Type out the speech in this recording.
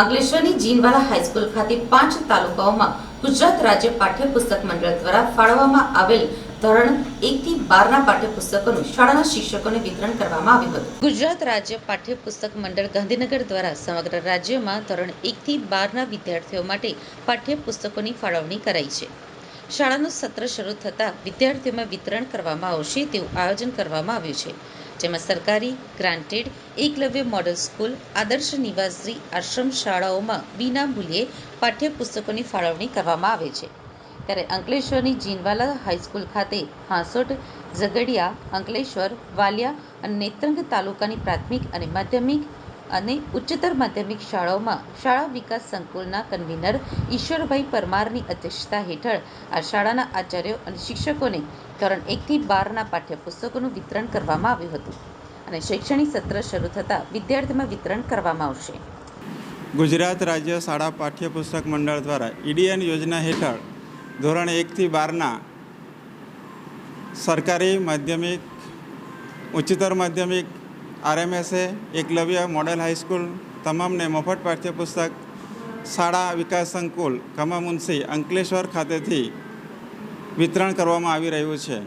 અંકલેશ્વરની Jinwala high school ખાતે પાંચ તાલુકાઓમાં ગુજરાત રાજ્ય પાઠ્યપુસ્તક મંડળ દ્વારા ફાળવવામાં આવેલ ધોરણ એકથી બારના પાઠ્યપુસ્તકોનું શાળાના શિક્ષકોને વિતરણ કરવામાં આવ્યું હતું. ગુજરાત રાજ્ય પાઠ્યપુસ્તક મંડળ ગાંધીનગર દ્વારા સમગ્ર રાજ્યમાં ધોરણ એકથી બારના વિદ્યાર્થીઓ માટે પાઠ્યપુસ્તકોની ફાળવણી કરાઈ છે. શાળાનું સત્ર શરૂ થતાં વિદ્યાર્થીઓમાં વિતરણ કરવામાં આવશે તેવું આયોજન કરવામાં આવ્યું છે. જેમાં સરકારી ગ્રાન્ટેડ એકલવ્ય મોડલ સ્કૂલ આદર્શ નિવાસી આશ્રમ શાળાઓમાં વિના મૂલ્યે પાઠ્યપુસ્તકોની ફાળવણી કરવામાં આવે છે. ત્યારે અંકલેશ્વરની જીનવાલા હાઈસ્કૂલ ખાતે હાંસોટ, ઝઘડિયા, અંકલેશ્વર, વાલિયા અને નેત્રંગ તાલુકાની પ્રાથમિક અને માધ્યમિક અને ઉચ્ચતર માધ્યમિક શાળાઓમાં શાળા વિકાસ સંકુલના કન્વીનર ઈશ્વરભાઈ પરમારની અધ્યક્ષતા હેઠળ આ શાળાના આચાર્યો અને શિક્ષકોને ધોરણ એકથી બારના પાઠ્યપુસ્તકોનું વિતરણ કરવામાં આવ્યું હતું અને શૈક્ષણિક સત્ર શરૂ થતાં વિદ્યાર્થીમાં વિતરણ કરવામાં આવશે. ગુજરાત રાજ્ય શાળા પાઠ્યપુસ્તક મંડળ દ્વારા ઈડીએન યોજના હેઠળ ધોરણ એકથી બારના સરકારી માધ્યમિક, ઉચ્ચતર માધ્યમિક આરએમએસએ એકલવ્ય મોડેલ હાઈસ્કૂલ તમામને મફત પાઠ્યપુસ્તક શાળા વિકાસ સંકુલ કમા મુનશી અંકલેશ્વર ખાતેથી વિતરણ કરવામાં આવી રહ્યું છે.